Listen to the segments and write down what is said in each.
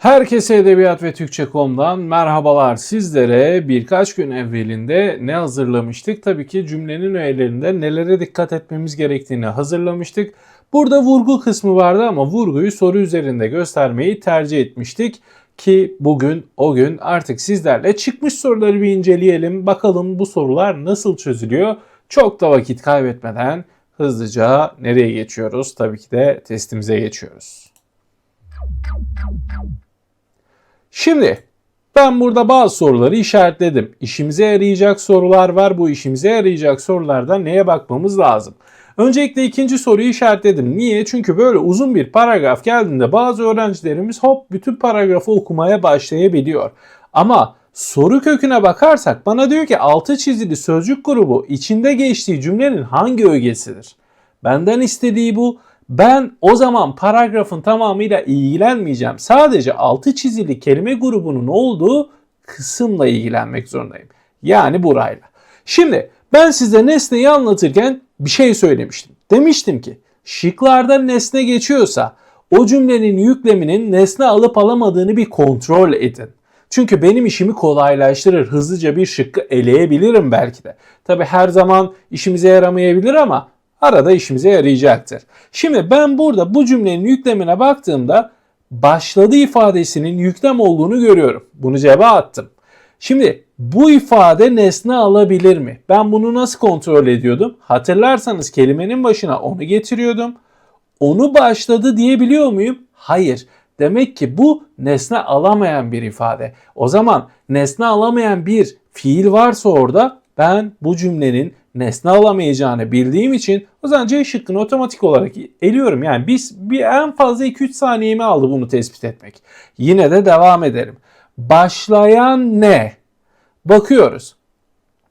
Herkese Edebiyat ve Türkçe.com'dan merhabalar. Sizlere birkaç gün evvelinde ne hazırlamıştık? Tabii ki cümlenin öğelerinde nelere dikkat etmemiz gerektiğini hazırlamıştık. Burada vurgu kısmı vardı ama vurguyu soru üzerinde göstermeyi tercih etmiştik. Ki bugün o gün artık sizlerle çıkmış soruları bir inceleyelim. Bakalım bu sorular nasıl çözülüyor? Çok da vakit kaybetmeden hızlıca nereye geçiyoruz? Tabii ki de testimize geçiyoruz. Şimdi ben burada bazı soruları işaretledim. İşimize yarayacak sorular var. Bu işimize yarayacak sorularda neye bakmamız lazım? Öncelikle ikinci soruyu işaretledim. Niye? Çünkü böyle uzun bir paragraf geldiğinde bazı öğrencilerimiz hop bütün paragrafı okumaya başlayabiliyor. Ama soru köküne bakarsak bana diyor ki altı çizili sözcük grubu içinde geçtiği cümlenin hangi ögesidir? Benden istediği bu. Ben o zaman paragrafın tamamıyla ilgilenmeyeceğim. Sadece altı çizili kelime grubunun olduğu kısımla ilgilenmek zorundayım. Yani burayla. Şimdi ben size nesneyi anlatırken bir şey söylemiştim. Demiştim ki şıklarda nesne geçiyorsa o cümlenin yükleminin nesne alıp alamadığını bir kontrol edin. Çünkü benim işimi kolaylaştırır. Hızlıca bir şıkkı eleyebilirim belki de. Tabi her zaman işimize yaramayabilir ama arada işimize yarayacaktır. Şimdi ben burada bu cümlenin yüklemine baktığımda başladı ifadesinin yüklem olduğunu görüyorum. Bunu cebe attım. Şimdi bu ifade nesne alabilir mi? Ben bunu nasıl kontrol ediyordum? Hatırlarsanız kelimenin başına onu getiriyordum. Onu başladı diyebiliyor muyum? Hayır. Demek ki bu nesne alamayan bir ifade. O zaman nesne alamayan bir fiil varsa orada ben bu cümlenin nesne alamayacağını bildiğim için o zaman C şıkkını otomatik olarak eliyorum. Yani biz bir en fazla 2-3 saniyemi aldı bunu tespit etmek. Yine de devam edelim. Başlayan ne? Bakıyoruz.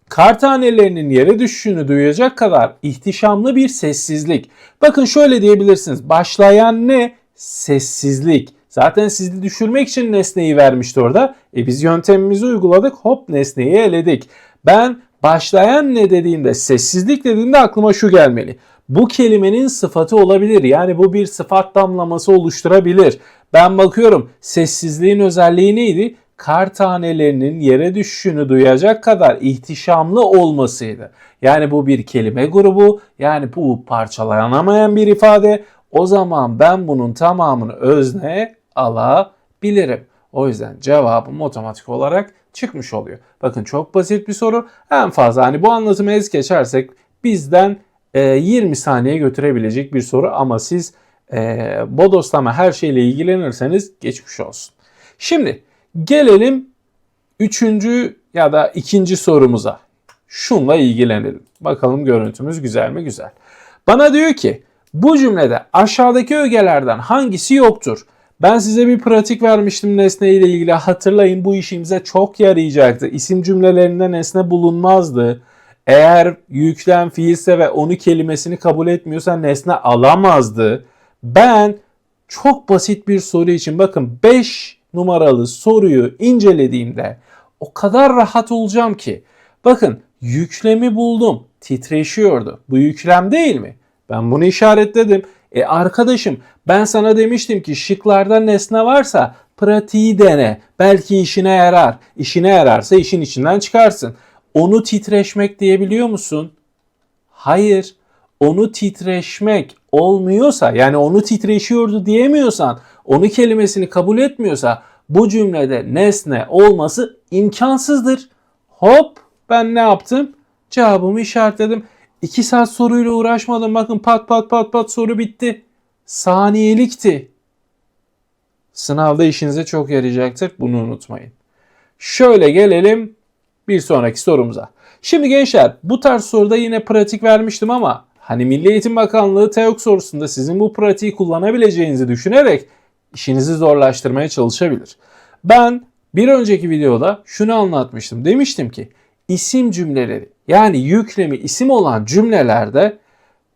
Kar tanelerinin yere düşüşünü duyacak kadar ihtişamlı bir sessizlik. Bakın şöyle diyebilirsiniz. Başlayan ne? Sessizlik. Zaten sizi düşürmek için nesneyi vermişti orada. E biz yöntemimizi uyguladık. Hop nesneyi eledik. Ben başlayan ne dediğinde, sessizlik dediğinde aklıma şu gelmeli. Bu kelimenin sıfatı olabilir. Yani bu bir sıfat damlaması oluşturabilir. Ben bakıyorum sessizliğin özelliği neydi? Kar tanelerinin yere düşüşünü duyacak kadar ihtişamlı olmasıydı. Yani bu bir kelime grubu, yani bu parçalanamayan bir ifade. O zaman ben bunun tamamını özne alabilirim. O yüzden cevabım otomatik olarak çıkmış oluyor. Bakın çok basit bir soru. En fazla hani bu anlatımı ez geçersek bizden e, 20 saniye götürebilecek bir soru ama siz e, bodoslama her şeyle ilgilenirseniz geçmiş olsun. Şimdi gelelim üçüncü ya da ikinci sorumuza. Şunla ilgilenelim. Bakalım görüntümüz güzel mi? Güzel. Bana diyor ki bu cümlede aşağıdaki ögelerden hangisi yoktur? Ben size bir pratik vermiştim nesne ile ilgili. Hatırlayın bu işimize çok yarayacaktı. İsim cümlelerinde nesne bulunmazdı. Eğer yüklem fiilse ve onu kelimesini kabul etmiyorsa nesne alamazdı. Ben çok basit bir soru için bakın 5 numaralı soruyu incelediğimde o kadar rahat olacağım ki. Bakın yüklemi buldum. Titreşiyordu. Bu yüklem değil mi? Ben bunu işaretledim. E arkadaşım ben sana demiştim ki şıklarda nesne varsa pratiği dene. Belki işine yarar. İşine yararsa işin içinden çıkarsın. Onu titreşmek diyebiliyor musun? Hayır. Onu titreşmek olmuyorsa yani onu titreşiyordu diyemiyorsan onu kelimesini kabul etmiyorsa bu cümlede nesne olması imkansızdır. Hop ben ne yaptım? Cevabımı işaretledim. 2 saat soruyla uğraşmadım. Bakın pat pat pat pat soru bitti. Saniyelikti. Sınavda işinize çok yarayacaktır. Bunu unutmayın. Şöyle gelelim bir sonraki sorumuza. Şimdi gençler bu tarz soruda yine pratik vermiştim ama hani Milli Eğitim Bakanlığı TEOK sorusunda sizin bu pratiği kullanabileceğinizi düşünerek işinizi zorlaştırmaya çalışabilir. Ben bir önceki videoda şunu anlatmıştım. Demiştim ki isim cümleleri yani yüklemi isim olan cümlelerde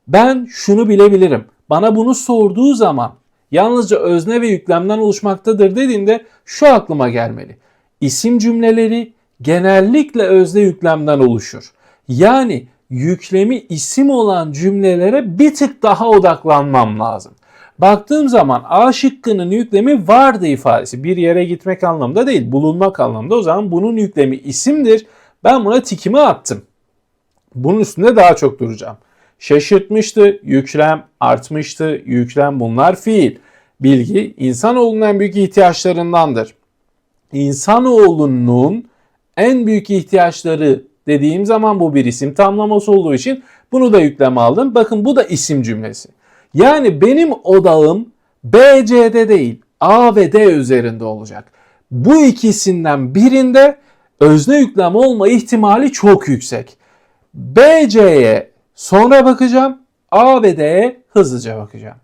ben şunu bilebilirim. Bana bunu sorduğu zaman yalnızca özne ve yüklemden oluşmaktadır dediğinde şu aklıma gelmeli. İsim cümleleri genellikle özne yüklemden oluşur. Yani yüklemi isim olan cümlelere bir tık daha odaklanmam lazım. Baktığım zaman A şıkkının yüklemi vardı ifadesi. Bir yere gitmek anlamında değil, bulunmak anlamında. O zaman bunun yüklemi isimdir. Ben buna tikimi attım. Bunun üstünde daha çok duracağım. Şaşırtmıştı, yüklem artmıştı, yüklem bunlar fiil. Bilgi insanoğlunun en büyük ihtiyaçlarındandır. İnsanoğlunun en büyük ihtiyaçları dediğim zaman bu bir isim tamlaması olduğu için bunu da yükleme aldım. Bakın bu da isim cümlesi. Yani benim odağım B, C'de değil A ve D üzerinde olacak. Bu ikisinden birinde özne yüklem olma ihtimali çok yüksek. B, C'ye sonra bakacağım. A ve D'ye hızlıca bakacağım.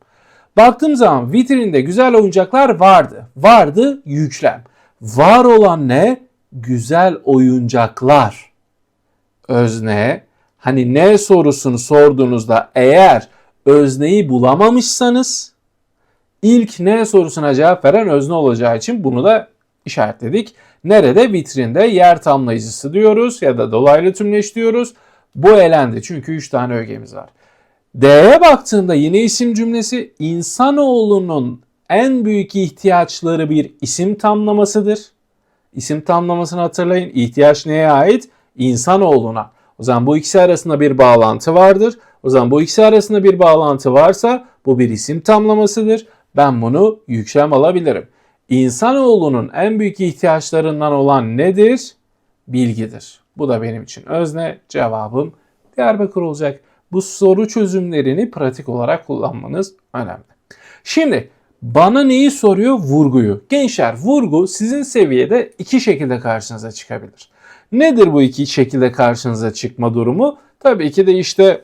Baktığım zaman vitrinde güzel oyuncaklar vardı. Vardı yüklem. Var olan ne? Güzel oyuncaklar. Özne. Hani ne sorusunu sorduğunuzda eğer özneyi bulamamışsanız ilk ne sorusuna cevap veren özne olacağı için bunu da işaretledik. Nerede? Vitrinde yer tamlayıcısı diyoruz ya da dolaylı tümleç diyoruz. Bu elendi çünkü 3 tane ögemiz var. D'ye baktığında yine isim cümlesi insanoğlunun en büyük ihtiyaçları bir isim tamlamasıdır. İsim tamlamasını hatırlayın. İhtiyaç neye ait? İnsanoğluna. O zaman bu ikisi arasında bir bağlantı vardır. O zaman bu ikisi arasında bir bağlantı varsa bu bir isim tamlamasıdır. Ben bunu yüklem alabilirim. İnsanoğlunun en büyük ihtiyaçlarından olan nedir? Bilgidir. Bu da benim için özne. Cevabım Diyarbakır olacak. Bu soru çözümlerini pratik olarak kullanmanız önemli. Şimdi bana neyi soruyor? Vurguyu. Gençler vurgu sizin seviyede iki şekilde karşınıza çıkabilir. Nedir bu iki şekilde karşınıza çıkma durumu? Tabii ki de işte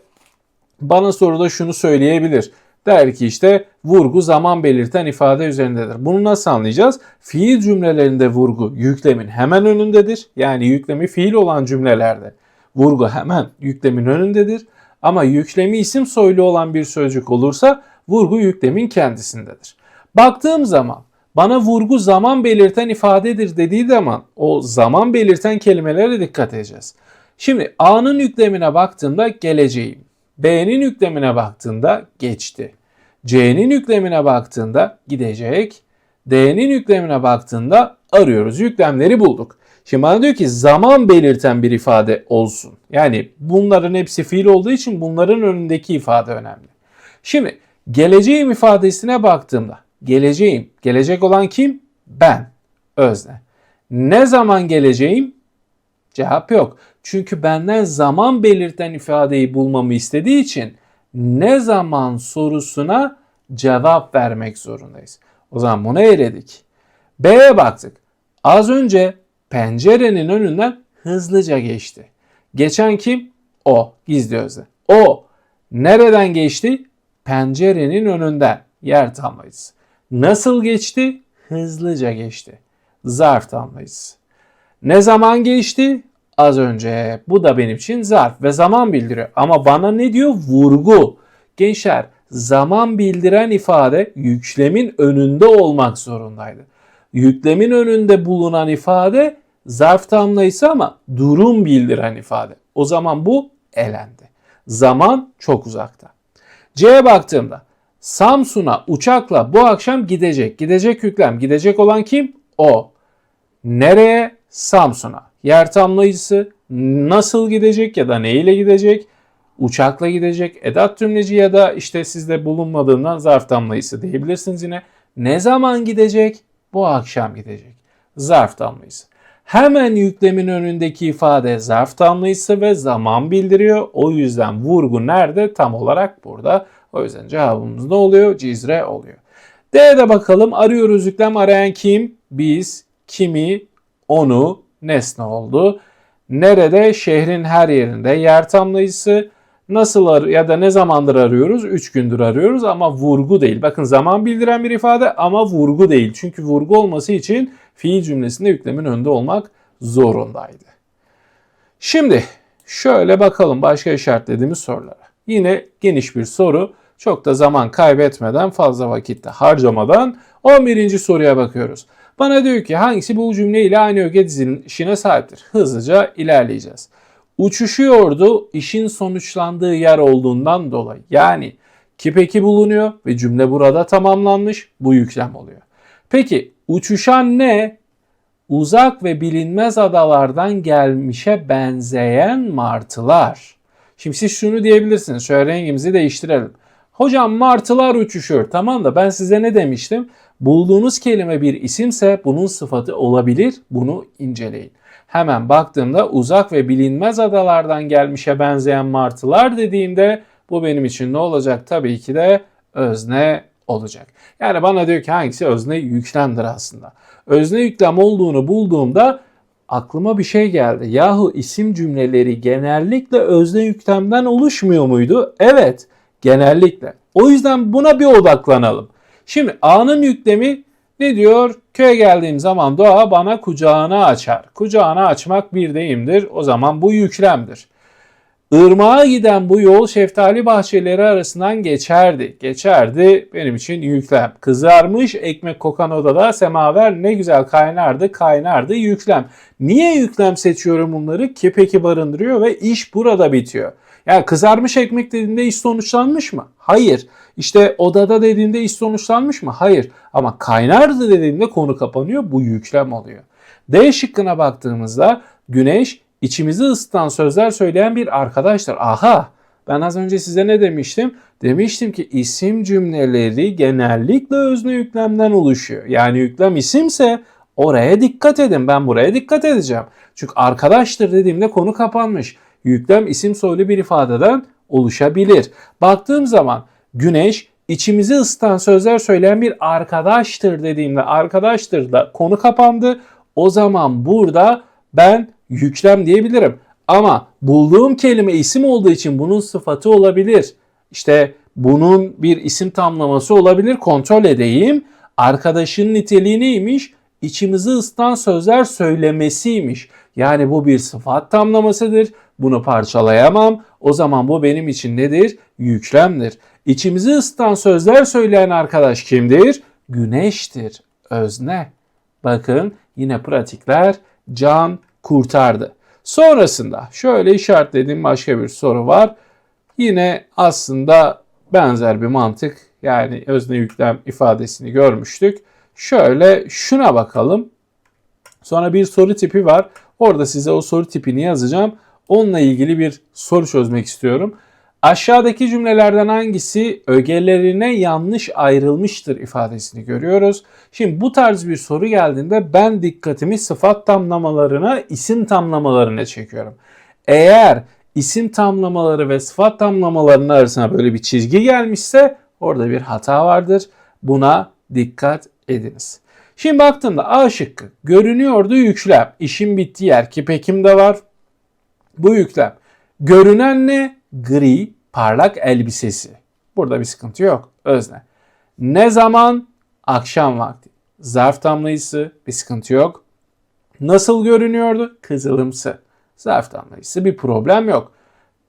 bana soruda şunu söyleyebilir. Der ki işte vurgu zaman belirten ifade üzerindedir. Bunu nasıl anlayacağız? Fiil cümlelerinde vurgu yüklemin hemen önündedir. Yani yüklemi fiil olan cümlelerde vurgu hemen yüklemin önündedir. Ama yüklemi isim soylu olan bir sözcük olursa vurgu yüklemin kendisindedir. Baktığım zaman bana vurgu zaman belirten ifadedir dediği zaman o zaman belirten kelimelere dikkat edeceğiz. Şimdi A'nın yüklemine baktığımda geleceğim. B'nin yüklemine baktığında geçti. C'nin yüklemine baktığında gidecek. D'nin yüklemine baktığında arıyoruz. Yüklemleri bulduk. Şimdi bana diyor ki zaman belirten bir ifade olsun. Yani bunların hepsi fiil olduğu için bunların önündeki ifade önemli. Şimdi geleceğim ifadesine baktığımda geleceğim, gelecek olan kim? Ben, özne. Ne zaman geleceğim? Cevap yok. Çünkü benden zaman belirten ifadeyi bulmamı istediği için ne zaman sorusuna cevap vermek zorundayız. O zaman bunu eledik. B'ye baktık. Az önce pencerenin önünden hızlıca geçti. Geçen kim? O. Gizli özne. O. Nereden geçti? Pencerenin önünden. Yer tamlayıcısı. Nasıl geçti? Hızlıca geçti. Zarf tamlayıcısı. Ne zaman geçti? Az önce. Bu da benim için zarf ve zaman bildiriyor. Ama bana ne diyor? Vurgu. Gençler zaman bildiren ifade yüklemin önünde olmak zorundaydı. Yüklemin önünde bulunan ifade zarf tamlayıcısı ama durum bildiren ifade. O zaman bu elendi. Zaman çok uzakta. C'ye baktığımda Samsun'a uçakla bu akşam gidecek. Gidecek yüklem. Gidecek olan kim? O. Nereye? Samsun'a. Yer tamlayıcısı nasıl gidecek ya da neyle gidecek? Uçakla gidecek. Edat tümleci ya da işte sizde bulunmadığından zarf tamlayıcısı diyebilirsiniz yine. Ne zaman gidecek? Bu akşam gidecek. Zarf tamlayıcısı. Hemen yüklemin önündeki ifade zarf tamlayıcısı ve zaman bildiriyor. O yüzden vurgu nerede? Tam olarak burada. O yüzden cevabımız ne oluyor? Cizre oluyor. D'de bakalım arıyoruz yüklem arayan kim? Biz, kimi, onu, nesne oldu. Nerede? Şehrin her yerinde. Yer tamlayıcısı. Nasıl ya da ne zamandır arıyoruz? 3 gündür arıyoruz ama vurgu değil. Bakın zaman bildiren bir ifade ama vurgu değil. Çünkü vurgu olması için fiil cümlesinde yüklemin önünde olmak zorundaydı. Şimdi şöyle bakalım başka işaretlediğimiz sorulara. Yine geniş bir soru. Çok da zaman kaybetmeden fazla vakitte harcamadan 11. soruya bakıyoruz. Bana diyor ki hangisi bu cümle ile aynı öge dizilişine sahiptir? Hızlıca ilerleyeceğiz. Uçuşuyordu işin sonuçlandığı yer olduğundan dolayı. Yani Kipeki bulunuyor ve cümle burada tamamlanmış. Bu yüklem oluyor. Peki uçuşan ne? Uzak ve bilinmez adalardan gelmişe benzeyen martılar. Şimdi siz şunu diyebilirsiniz. Şöyle rengimizi değiştirelim. Hocam martılar uçuşuyor. Tamam da ben size ne demiştim? Bulduğunuz kelime bir isimse bunun sıfatı olabilir. Bunu inceleyin. Hemen baktığımda uzak ve bilinmez adalardan gelmişe benzeyen martılar dediğimde bu benim için ne olacak? Tabii ki de özne olacak. Yani bana diyor ki hangisi özne yüklemdir aslında. Özne yüklem olduğunu bulduğumda aklıma bir şey geldi. Yahu isim cümleleri genellikle özne yüklemden oluşmuyor muydu? Evet, genellikle. O yüzden buna bir odaklanalım. Şimdi A'nın yüklemi ne diyor? Köye geldiğim zaman doğa bana kucağını açar. Kucağını açmak bir deyimdir. O zaman bu yüklemdir. Irmağa giden bu yol şeftali bahçeleri arasından geçerdi. Geçerdi benim için yüklem. Kızarmış ekmek kokan odada semaver ne güzel kaynardı kaynardı yüklem. Niye yüklem seçiyorum bunları? Kepeki barındırıyor ve iş burada bitiyor. Yani kızarmış ekmek dediğinde iş sonuçlanmış mı? Hayır. İşte odada dediğinde iş sonuçlanmış mı? Hayır. Ama kaynardı dediğinde konu kapanıyor. Bu yüklem oluyor. D şıkkına baktığımızda güneş içimizi ısıtan sözler söyleyen bir arkadaştır. Aha ben az önce size ne demiştim? Demiştim ki isim cümleleri genellikle özne yüklemden oluşuyor. Yani yüklem isimse oraya dikkat edin. Ben buraya dikkat edeceğim. Çünkü arkadaştır dediğimde konu kapanmış. Yüklem isim soylu bir ifadeden oluşabilir. Baktığım zaman güneş içimizi ısıtan sözler söyleyen bir arkadaştır dediğimde arkadaştır da konu kapandı. O zaman burada ben yüklem diyebilirim. Ama bulduğum kelime isim olduğu için bunun sıfatı olabilir. İşte bunun bir isim tamlaması olabilir. Kontrol edeyim. Arkadaşın niteliği neymiş? İçimizi ısıtan sözler söylemesiymiş. Yani bu bir sıfat tamlamasıdır. Bunu parçalayamam. O zaman bu benim için nedir? Yüklemdir. İçimizi ısıtan sözler söyleyen arkadaş kimdir? Güneştir. Özne. Bakın yine pratikler can kurtardı. Sonrasında şöyle işaretlediğim başka bir soru var. Yine aslında benzer bir mantık yani özne yüklem ifadesini görmüştük. Şöyle şuna bakalım. Sonra bir soru tipi var. Orada size o soru tipini yazacağım. Onunla ilgili bir soru çözmek istiyorum. Aşağıdaki cümlelerden hangisi ögelerine yanlış ayrılmıştır ifadesini görüyoruz. Şimdi bu tarz bir soru geldiğinde ben dikkatimi sıfat tamlamalarına, isim tamlamalarına çekiyorum. Eğer isim tamlamaları ve sıfat tamlamalarının arasına böyle bir çizgi gelmişse orada bir hata vardır. Buna dikkat ediniz. Şimdi baktığımda A şıkkı görünüyordu yüklem. İşin bittiği yer ki pekim de var. Bu yüklem. Görünen ne? Gri, parlak elbisesi. Burada bir sıkıntı yok. Özne. Ne zaman? Akşam vakti. Zarf tamlayısı bir sıkıntı yok. Nasıl görünüyordu? Kızılımsı. Zarf tamlayısı bir problem yok.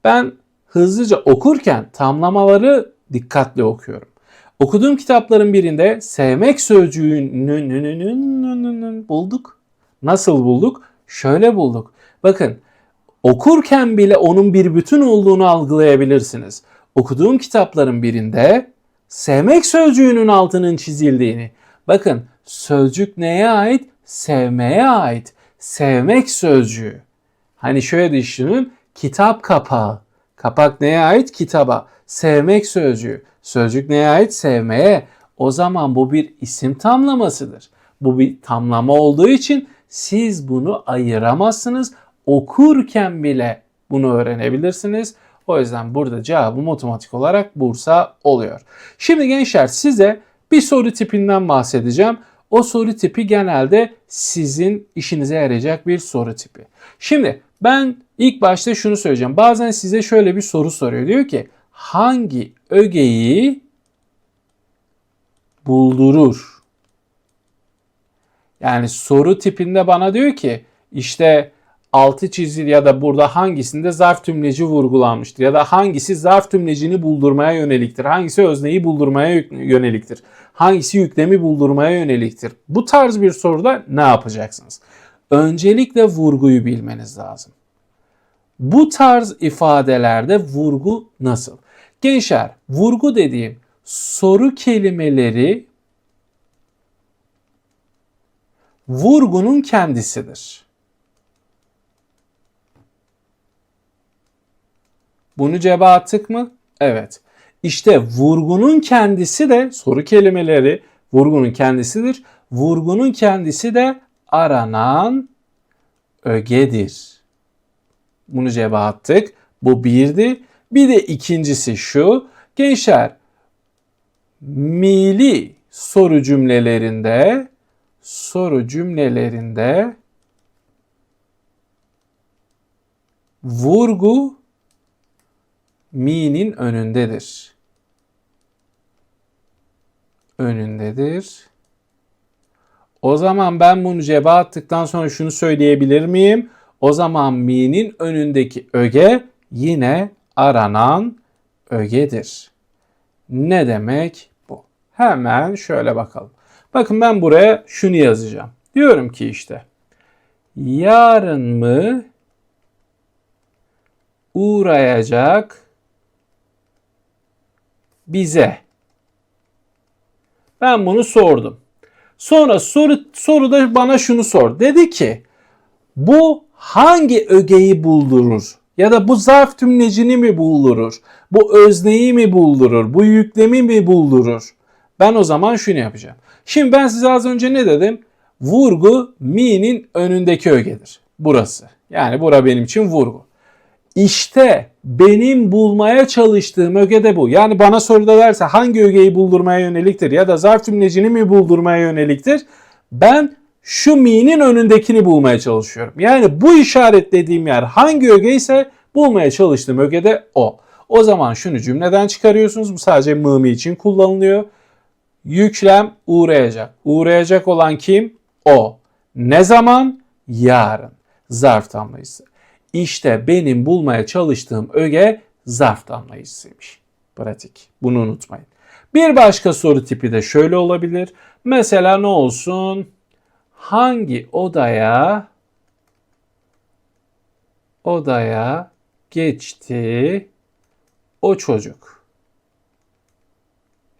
Ben hızlıca okurken tamlamaları dikkatli okuyorum. Okuduğum kitapların birinde sevmek sözcüğünü bulduk. Nasıl bulduk? Şöyle bulduk. Bakın okurken bile onun bir bütün olduğunu algılayabilirsiniz. Okuduğum kitapların birinde sevmek sözcüğünün altının çizildiğini. Bakın sözcük neye ait? Sevmeye ait. Sevmek sözcüğü. Hani şöyle düşünün. Kitap kapağı. Kapak neye ait? Kitaba. Sevmek sözcüğü. Sözcük neye ait? Sevmeye. O zaman bu bir isim tamlamasıdır. Bu bir tamlama olduğu için siz bunu ayıramazsınız. Okurken bile bunu öğrenebilirsiniz. O yüzden burada cevabım otomatik olarak Bursa oluyor. Şimdi gençler size bir soru tipinden bahsedeceğim. O soru tipi genelde sizin işinize yarayacak bir soru tipi. Şimdi ben ilk başta şunu söyleyeceğim. Bazen size şöyle bir soru soruyor. Diyor ki hangi ögeyi buldurur? Yani soru tipinde bana diyor ki işte altı çizili ya da burada hangisinde zarf tümleci vurgulanmıştır ya da hangisi zarf tümlecini buldurmaya yöneliktir, hangisi özneyi buldurmaya yöneliktir, hangisi yüklemi buldurmaya yöneliktir. Bu tarz bir soruda ne yapacaksınız? Öncelikle vurguyu bilmeniz lazım. Bu tarz ifadelerde vurgu nasıl? Gençler vurgu dediğim soru kelimeleri vurgunun kendisidir. Bunu cebe attık mı? Evet. İşte vurgunun kendisi de soru kelimeleri vurgunun kendisidir. Vurgunun kendisi de aranan ögedir. Bunu cebe attık. Bu birdi. Bir de ikincisi şu. Gençler mili soru cümlelerinde soru cümlelerinde vurgu mi'nin önündedir. Önündedir. O zaman ben bunu cebe attıktan sonra şunu söyleyebilir miyim? O zaman mi'nin önündeki öge yine aranan ögedir. Ne demek bu? Hemen şöyle bakalım. Bakın ben buraya şunu yazacağım. Diyorum ki işte yarın mı uğrayacak bize. Ben bunu sordum. Sonra soru soruda bana şunu sor. Dedi ki bu hangi ögeyi buldurur? Ya da bu zarf tümlecini mi buldurur? Bu özneyi mi buldurur? Bu yüklemi mi buldurur? Ben o zaman şunu yapacağım. Şimdi ben size az önce ne dedim? Vurgu mi'nin önündeki ögedir. Burası. Yani bura benim için vurgu. İşte benim bulmaya çalıştığım öge de bu. Yani bana soruda hangi ögeyi buldurmaya yöneliktir ya da zarf tümlecini mi buldurmaya yöneliktir? Ben şu mi'nin önündekini bulmaya çalışıyorum. Yani bu işaretlediğim yer hangi öge ise bulmaya çalıştığım öge de o. O zaman şunu cümleden çıkarıyorsunuz. Bu sadece mımi için kullanılıyor. Yüklem uğrayacak. Uğrayacak olan kim? O. Ne zaman? Yarın. Zarf tamlayıcısı. İşte benim bulmaya çalıştığım öge zarf damlayıcısıymış. Pratik. Bunu unutmayın. Bir başka soru tipi de şöyle olabilir. Mesela ne olsun? Hangi odaya odaya geçti o çocuk?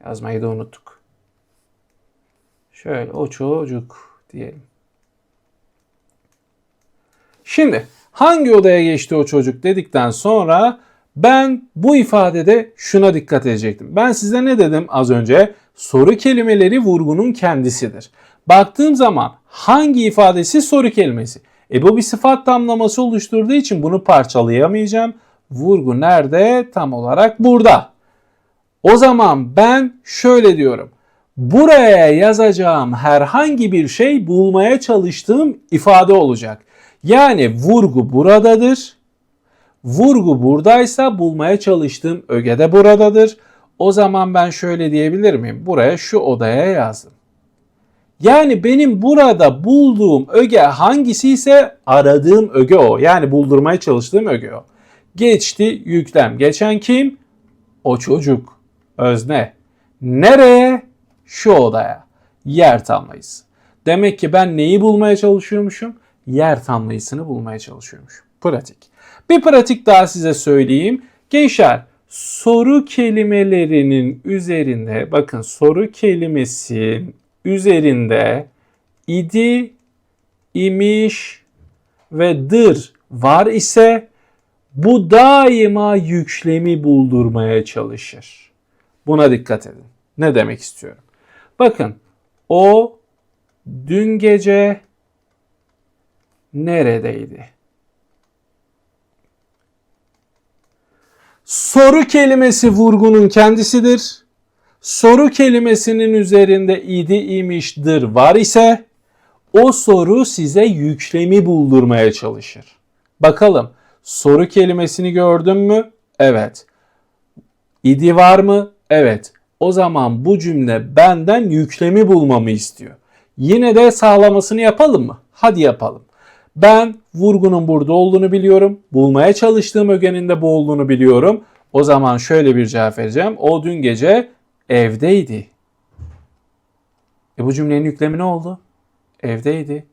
Yazmayı da unuttuk. Şöyle o çocuk diyelim. Şimdi hangi odaya geçti o çocuk dedikten sonra ben bu ifadede şuna dikkat edecektim. Ben size ne dedim az önce? Soru kelimeleri vurgunun kendisidir. Baktığım zaman hangi ifadesi soru kelimesi? E bu bir sıfat damlaması oluşturduğu için bunu parçalayamayacağım. Vurgu nerede? Tam olarak burada. O zaman ben şöyle diyorum. Buraya yazacağım herhangi bir şey bulmaya çalıştığım ifade olacak. Yani vurgu buradadır. Vurgu buradaysa bulmaya çalıştığım öge de buradadır. O zaman ben şöyle diyebilir miyim? Buraya şu odaya yazdım. Yani benim burada bulduğum öge hangisi ise aradığım öge o. Yani buldurmaya çalıştığım öge o. Geçti yüklem. Geçen kim? O çocuk. Özne. Nereye? Şu odaya. Yer tamlayıcısı. Demek ki ben neyi bulmaya çalışıyormuşum? Yer tamlayıcısını bulmaya çalışıyormuşum. Pratik. Bir pratik daha size söyleyeyim. Gençler soru kelimelerinin üzerinde bakın soru kelimesi üzerinde idi, imiş ve dır var ise bu daima yüklemi buldurmaya çalışır. Buna dikkat edin. Ne demek istiyorum? Bakın o dün gece neredeydi? Soru kelimesi vurgunun kendisidir. Soru kelimesinin üzerinde idi imiştir var ise o soru size yüklemi buldurmaya çalışır. Bakalım soru kelimesini gördün mü? Evet. İdi var mı? Evet. O zaman bu cümle benden yüklemi bulmamı istiyor. Yine de sağlamasını yapalım mı? Hadi yapalım. Ben vurgunun burada olduğunu biliyorum. Bulmaya çalıştığım ögenin de bu olduğunu biliyorum. O zaman şöyle bir cevap vereceğim. O dün gece evdeydi. E bu cümlenin yüklemi ne oldu? Evdeydi.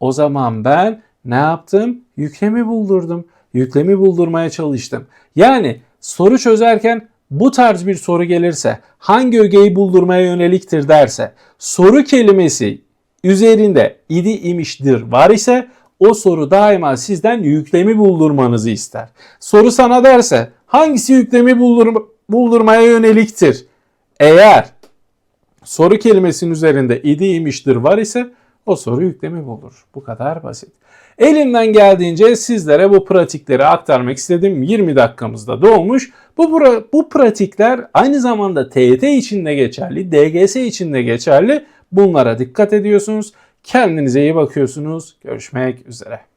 O zaman ben ne yaptım? Yüklemi buldurdum. Yüklemi buldurmaya çalıştım. Yani soru çözerken bu tarz bir soru gelirse hangi ögeyi buldurmaya yöneliktir derse soru kelimesi üzerinde idi imiştir var ise o soru daima sizden yüklemi buldurmanızı ister. Soru sana derse hangisi yüklemi buldur- buldurmaya yöneliktir? Eğer soru kelimesinin üzerinde idi imiştir var ise o soru yüklemi bulur. Bu kadar basit. Elimden geldiğince sizlere bu pratikleri aktarmak istedim. 20 dakikamızda dolmuş. Bu, bu pratikler aynı zamanda TYT için de geçerli, DGS için de geçerli. Bunlara dikkat ediyorsunuz. Kendinize iyi bakıyorsunuz. Görüşmek üzere.